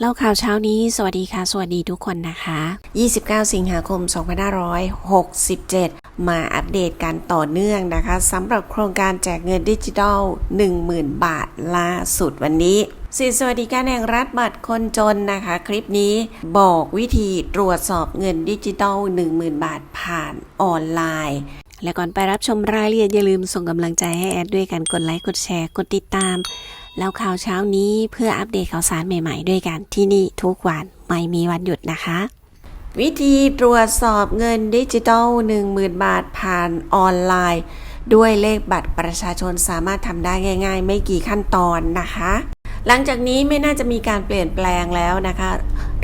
เล่าข่าวเช้านี้ สวัสดีค่ะ สวัสดีทุกคนนะคะ 29 สิงหาคม 2567 มาอัปเดตกันต่อเนื่องนะคะสำหรับโครงการแจกเงินดิจิทัล 10,000 บาทล่าสุดวันนี้สิทธิสวัสดิการแห่งรัฐบัตรคนจนนะคะ คลิปนี้บอกวิธีตรวจสอบเงินดิจิทัล 10,000 บาทผ่านออนไลน์และก่อนไปรับชมรายละเอียดอย่าลืมส่งกำลังใจให้แอดด้วยกันกดไลค์กดแชร์กดติดตาม แล้วข่าวเช้านี้เพื่ออัปเดตข่าวสารใหม่ๆ ด้วยกันที่นี่ทุกวันไม่มีวันหยุดนะคะ วิธีตรวจสอบเงินดิจิทัล10,000 บาทผ่านออนไลน์ ด้วยเลขบัตรประชาชนสามารถทำได้ง่าย ๆ ไม่กี่ขั้นตอนนะคะ หลังจากนี้ไม่น่าจะมีการเปลี่ยนแปลงแล้วนะคะ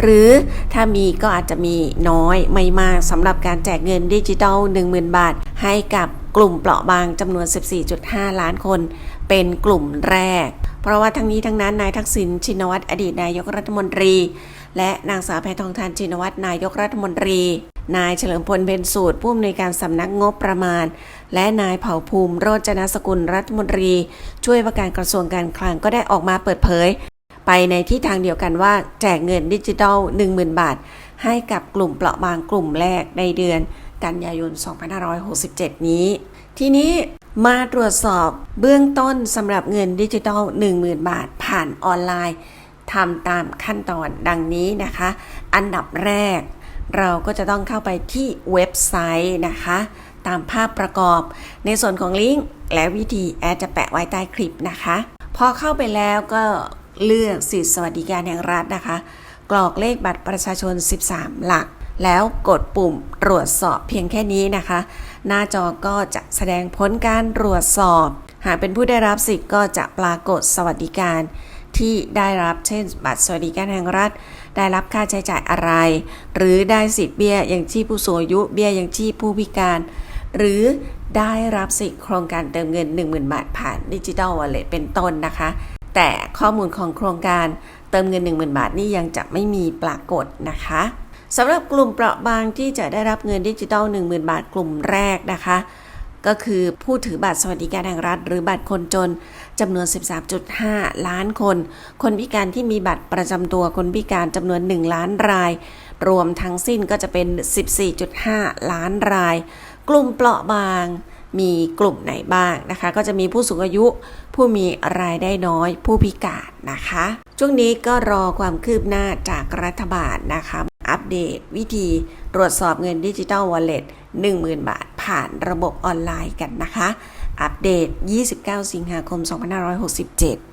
หรือถ้ามีก็อาจจะมีน้อยไม่มากสำหรับการแจกเงินดิจิทัล10,000 บาท ให้กับกลุ่มเปราะบางจำนวน 14.5 ล้านคน เป็นกลุ่มแรก เพราะว่าทั้งนี้ทั้งนั้นนายทักษิณชินวัตรอดีตนายกรัฐมนตรี และนางสาวแพทองทานชินวัตรนายกรัฐมนตรี นายเฉลิมพลเพ็ญสูตรผู้อำนวยการสำนักงบประมาณ และนายเผ่าภูมิโรจนสกุลรัฐมนตรี ช่วยว่าการกระทรวงการคลังก็ได้ออกมาเปิดเผย ไปในที่ทางเดียวกันว่าแจกเงินดิจิทัล 10,000 บาท ให้กับกลุ่มเปราะบางกลุ่มแรกในเดือนกันยายน 2567 นี้ ทีนี้ มาตรวจสอบเบื้องต้นสำหรับเงินดิจิทัล 10,000 บาทผ่านออนไลน์ทำตามขั้นตอนดังนี้นะคะ อันดับแรก เราก็จะต้องเข้าไปที่เว็บไซต์นะคะ ตามภาพประกอบ ในส่วนของลิงก์และวิธีแอดจะแปะไว้ใต้คลิปนะคะ พอเข้าไปแล้วก็เลือกสิทธิสวัสดิการแห่งรัฐนะคะ กรอกเลขบัตรประชาชน 13 หลัก แล้วกดปุ่มตรวจสอบเพียงแค่นี้นะคะ หน้าจอก็จะแสดงผลการตรวจสอบ หากเป็นผู้ได้รับสิทธิ์ก็จะปรากฏสวัสดิการที่ได้รับเช่น บัตรสวัสดิการแห่งรัฐ ได้รับค่าใช้จ่ายอะไร หรือได้สิทธิ์เบี้ยยังชีพผู้สูงอายุเบี้ยยังชีพผู้พิการ หรือได้รับสิทธิ์โครงการเติมเงิน 10,000 บาทผ่านดิจิทัลวอลเล็ตเป็นต้นนะคะ แต่ข้อมูลของโครงการเติมเงิน 10,000 บาทนี่ยังจะไม่มีปรากฏนะคะ สำหรับกลุ่มเปราะบางที่จะได้รับเงินดิจิทัล10,000 บาทกลุ่มแรกนะคะ ก็คือผู้ถือบัตรสวัสดิการแห่งรัฐ หรือบัตรคนจนจำนวน 13.5 ล้านคน คนพิการที่มีบัตรประจำตัวคนพิการจำนวน 1 ล้านราย รวมทั้งสิ้นก็จะเป็น 14.5 ล้านราย กลุ่มเปราะบางมีกลุ่มไหนบ้างนะคะ ก็จะมีผู้สูงอายุผู้มีรายได้น้อยผู้พิการนะคะ ช่วงนี้ก็รอความคืบหน้าจากรัฐบาลนะคะ อัปเดต วิธีตรวจสอบเงินดิจิตอลวอลเล็ต10,000 บาท ผ่านระบบออนไลน์กันนะคะ อัปเดต 29 สิงหาคม 2567